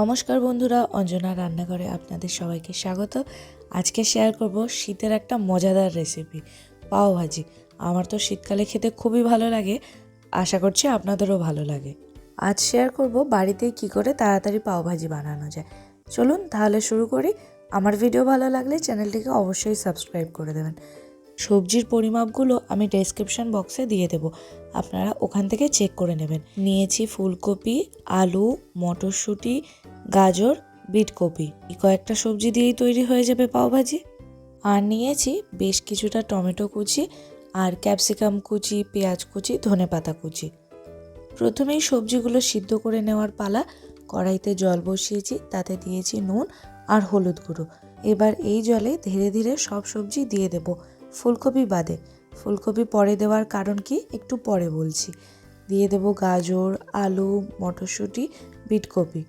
নমস্কার বন্ধুরা, অঞ্জনা রান্নাঘরে আপনাদের সবাইকে স্বাগত। আজকে শেয়ার করব শীতের একটা মজাদার রেসিপি পাও ভাজি। আমার তো শীতকালে খেতে খুবই ভালো লাগে, আশা করছি আপনাদেরও ভালো লাগে। আজ শেয়ার করব বাড়িতেই কি করে তাড়াতাড়ি পাও ভাজি বানানো যায়। চলুন তাহলে শুরু করি। আমার ভিডিও ভালো লাগলে চ্যানেলটিকে অবশ্যই সাবস্ক্রাইব করে দেবেন। সবজির পরিমাপগুলো আমি ডেসক্রিপশন বক্সে দিয়ে দেব। আপনারা ওখান থেকে চেক করে নেবেন। নিয়েছি ফুলকপি, আলু, মটরশুঁটি, গাজর, বিটকপি। এই কয়েকটা সবজি দিয়েই তৈরি হয়ে যাবে পাওভাজি। আর নিয়েছি বেশ কিছুটা টমেটো কুচি আর ক্যাপসিকাম কুচি, পেঁয়াজ কুচি, ধনে পাতা কুচি। প্রথমেই সবজিগুলো সিদ্ধ করে নেওয়ার পালা, কড়াইতে জল বসিয়েছি, তাতে দিয়েছি নুন আর হলুদ গুঁড়ো। এবার এই জলে ধীরে ধীরে সব সবজি দিয়ে দেব। ফুলকপি বাদে। ফুলকপি পরে দেওয়ার কারণ কি? একটু পরে বলছি। দিয়ে দেব গাজর, আলু, মটরশুঁটি, বিটকপি।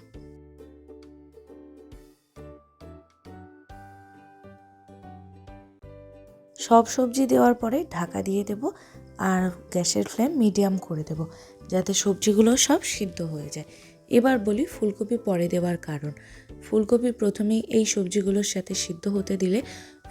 সব সবজি দেওয়ার পরে ঢাকা দিয়ে দেব আর গ্যাসের ফ্লেম মিডিয়াম করে দেব যাতে সবজিগুলো সব সিদ্ধ হয়ে যায়। এবার বলি ফুলকপি পরে দেওয়ার কারণ। ফুলকপি প্রথমেই এই সবজিগুলোর সাথে সিদ্ধ হতে দিলে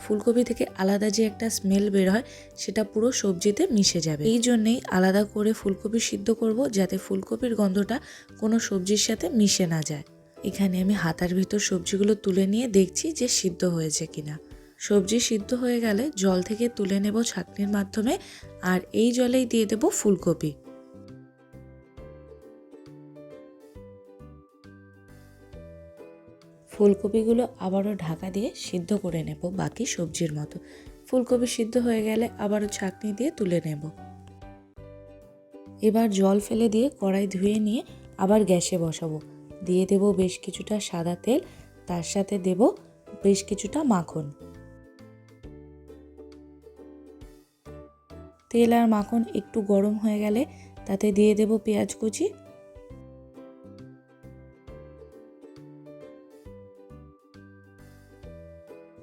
ফুলকপি থেকে আলাদা যে একটা স্মেল বের হয়, সেটা পুরো সবজিতে মিশে যাবে। এই জন্যেই আলাদা করে ফুলকপি সিদ্ধ করব, যাতে ফুলকপির গন্ধটা কোনো সবজির সাথে মিশে না যায়। এখানে আমি হাতার ভিতর সবজিগুলো তুলে নিয়ে দেখছি যে সিদ্ধ হয়েছে কিনা। সবজি সিদ্ধ হয়ে গেলে জল থেকে তুলে নেব ছাঁকনির মাধ্যমে, আর এই জলেই দিয়ে দেব ফুলকপি। ফুলকপিগুলো আবারও ঢাকা দিয়ে সিদ্ধ করে নেব বাকি সবজির মতো। ফুলকপি সিদ্ধ হয়ে গেলে আবারও ছাঁকনি দিয়ে তুলে নেব। এবার জল ফেলে দিয়ে কড়াই ধুয়ে নিয়ে আবার গ্যাসে বসাবো। দিয়ে দেব বেশ কিছুটা সাদা তেল, তার সাথে দেব বেশ কিছুটা মাখন। তেল আর মাখন একটু গরম হয়ে গেলে তাতে দিয়ে দেব পেঁয়াজ কুচি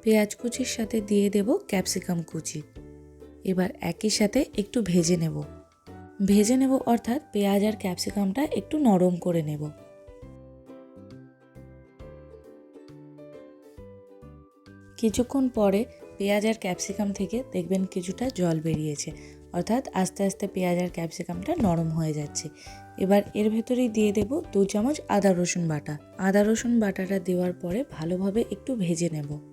পেঁয়াজ কুচির সাথে দিয়ে দেব ক্যাপসিকাম কুচি। এবার একই সাথে একটু ভেজে নেব। ভেজে নেব অর্থাৎ পেঁয়াজ আর ক্যাপসিকামটা একটু নরম করে নেব। কিছুক্ষণ পরে পেঁয়াজ আর ক্যাপসিকাম থেকে দেখবেন কিছুটা জল বেরিয়েছে। অর্থাৎ আস্তে আস্তে পেঁয়াজ আর ক্যাপসিকামটা নরম হয়ে যাচ্ছে। এবার এর ভেতরেই দিয়ে দেব দু চামচ আদা রসুন বাটা। আদা রসুন বাটাটা দেওয়ার পরে ভালোভাবে একটু ভেজে নেব।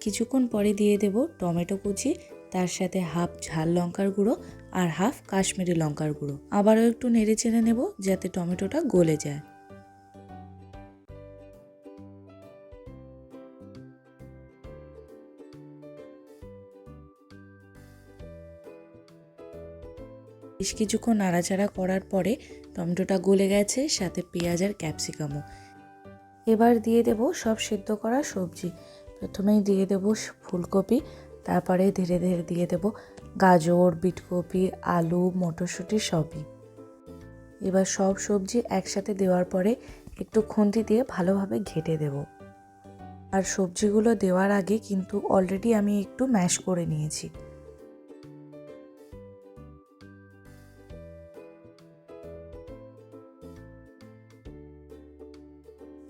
কিছুক্ষণ পরে দিয়ে দেব টমেটো কুচি, তার সাথে হাফ ঝাল লঙ্কার গুঁড়ো আর হাফ কাশ্মীরি লঙ্কার গুঁড়ো। আবারও একটু নেড়ে চেড়ে নেব যাতে টমেটোটা গলে যায়। বেশ কিছুক্ষণ নাড়াচাড়া করার পরে টমেটোটা গলে গেছে, সাথে পেঁয়াজ আর ক্যাপসিকামও। এবার দিয়ে দেব সব সিদ্ধ করা সবজি। প্রথমেই দিয়ে দেব ফুলকপি, তারপরে ধীরে ধীরে দিয়ে দেব গাজর, বিটকপি, আলু, মটরশুঁটি সবই। এবার সব সবজি একসাথে দেওয়ার পরে একটু খুন্তি দিয়ে ভালোভাবে ঘেটে দেব। আর সবজিগুলো দেওয়ার আগে কিন্তু অলরেডি আমি একটু ম্যাশ করে নিয়েছি।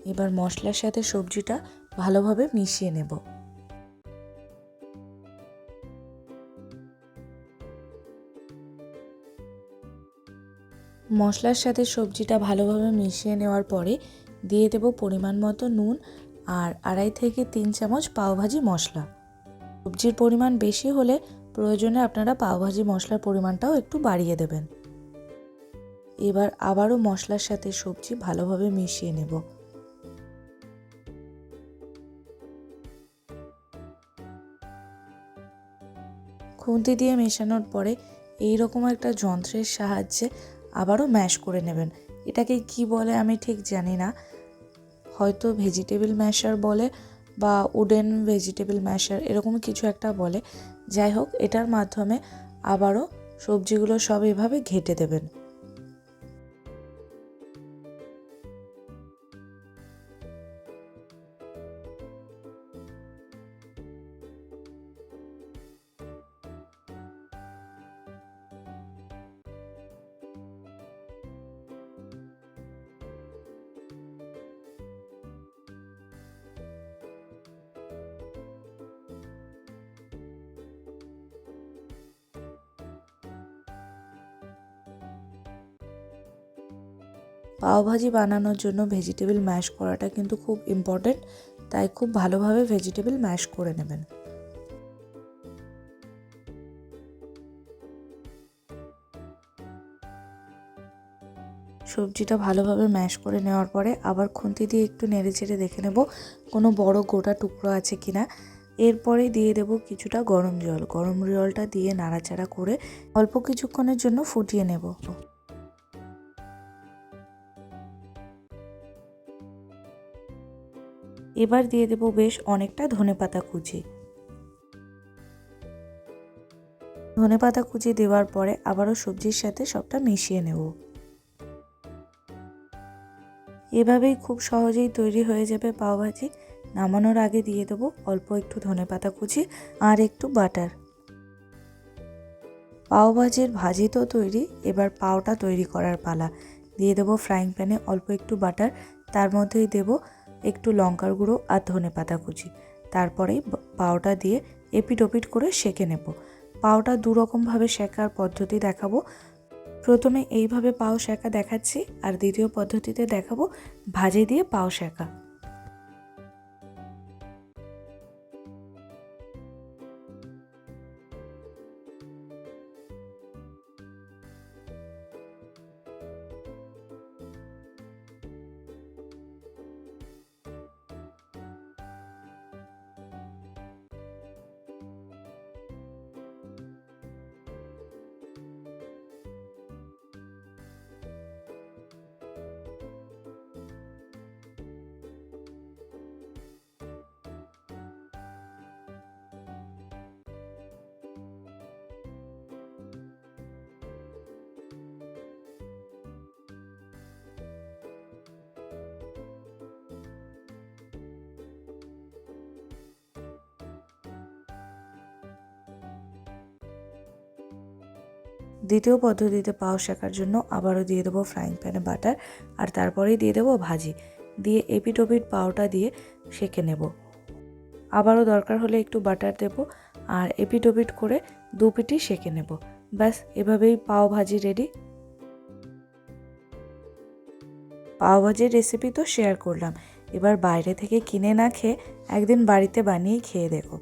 এবার মশলার সাথে সবজিটা ভালোভাবে মিশিয়ে নেব। মশলার সাথে সবজিটা ভালোভাবে মিশিয়ে নেওয়ার পরে দিয়ে দেব পরিমাণ মতো নুন আর আড়াই থেকে তিন চামচ পাওভাজি মশলা। সবজির পরিমাণ বেশি হলে প্রয়োজনে আপনারা পাওভাজি মশলার পরিমাণটাও একটু বাড়িয়ে দেবেন। এবার আবারও মশলার সাথে সবজি ভালোভাবে মিশিয়ে নেব। খুন্তি দিয়ে মেশানোর পরে এই রকম একটা যন্ত্রের সাহায্যে আবারও ম্যাশ করে নেবেন। এটাকে কি বলে আমি ঠিক জানি না। হয়তো ভেজিটেবল ম্যাশার বলে বা উডেন ভেজিটেবল ম্যাশার এরকম কিছু একটা বলে। যাই হোক, এটার মাধ্যমে আবারও সবজিগুলো সব এভাবে ঘেটে দেবেন। পাওভাজি বানানোর জন্য ভেজিটেবল ম্যাশ করাটা কিন্তু খুব ইম্পর্টেন্ট তাই খুব ভালোভাবে ভেজিটেবল ম্যাশ করে নেবেন। সবজিটা ভালোভাবে ম্যাশ করে নেওয়ার পরে আবার খুন্তি দিয়ে একটু নেড়ে চেড়ে দেখে নেব কোনো বড় গোটা টুকরো আছে কিনা। এরপরে দিয়ে দেব কিছুটা গরম জল। গরম জলটা দিয়ে নাড়াচাড়া করে অল্প কিছুক্ষণের জন্য ফুটিয়ে নেব। এবার দিয়ে দেব বেশ অনেকটা ধনেপাতা কুচি। ধনেপাতা কুচি দেওয়ার পরে আবারও সবজির সাথে সবটা মিশিয়ে নেব। এভাবেই খুব সহজেই তৈরি হয়ে যাবে পাওভাজি। নামানোর আগে দিয়ে দেবো অল্প একটু ধনেপাতা কুচি আর একটু বাটার। পাওভাজির ভাজি তো তৈরি, এবার পাওটা তৈরি করার পালা। দিয়ে দেবো ফ্রাইং প্যানে অল্প একটু বাটার, তার মধ্যেই দেব একটু লঙ্কার গুঁড়ো আর ধনে পাতা কুচি। তারপরে পাওটা দিয়ে এপিট ওপিট করে সেঁকে নেব। পাওটা দুরকমভাবে শেখার পদ্ধতি দেখাবো। প্রথমে এইভাবে পাও শেখা দেখাচ্ছি আর দ্বিতীয় পদ্ধতিতে দেখাবো ভাজে দিয়ে পাও শেখা দ্বিতীয় পদ্ধতিতে পাও শেখার জন্য আবারও দিয়ে দেবো ফ্রাইং প্যানে বাটার আর তারপরেই দিয়ে দেবো ভাজি। দিয়ে এপিট ওপিট পাওটা দিয়ে সেঁকে নেব। আবারও দরকার হলে একটু বাটার দেব, আর এপিট ওপিট করে দু পিটি সেঁকে নেব। ব্যাস, এভাবেই পাও ভাজি রেডি পাও ভাজির রেসিপি তো শেয়ার করলাম। এবার বাইরে থেকে কিনে না খেয়ে একদিন বাড়িতে বানিয়ে খেয়ে দেখো।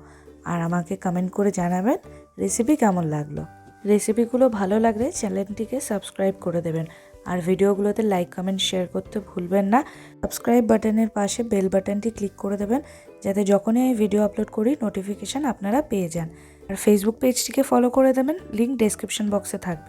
আর আমাকে কমেন্ট করে জানাবেন রেসিপি কেমন লাগল। রেসিপিগুলো ভালো লাগলে চ্যানেলটিকে সাবস্ক্রাইব করে দেবেন। আর ভিডিওগুলোতে লাইক, কমেন্ট, শেয়ার করতে ভুলবেন না। সাবস্ক্রাইব বাটনের পাশে বেল বাটনটি ক্লিক করে দেবেন, যাতে যখনই আমি ভিডিও আপলোড করি নোটিফিকেশান আপনারা পেয়ে যান। আর ফেসবুক পেজটিকে ফলো করে দেবেন লিঙ্ক ডেসক্রিপশন বক্সে থাকবে।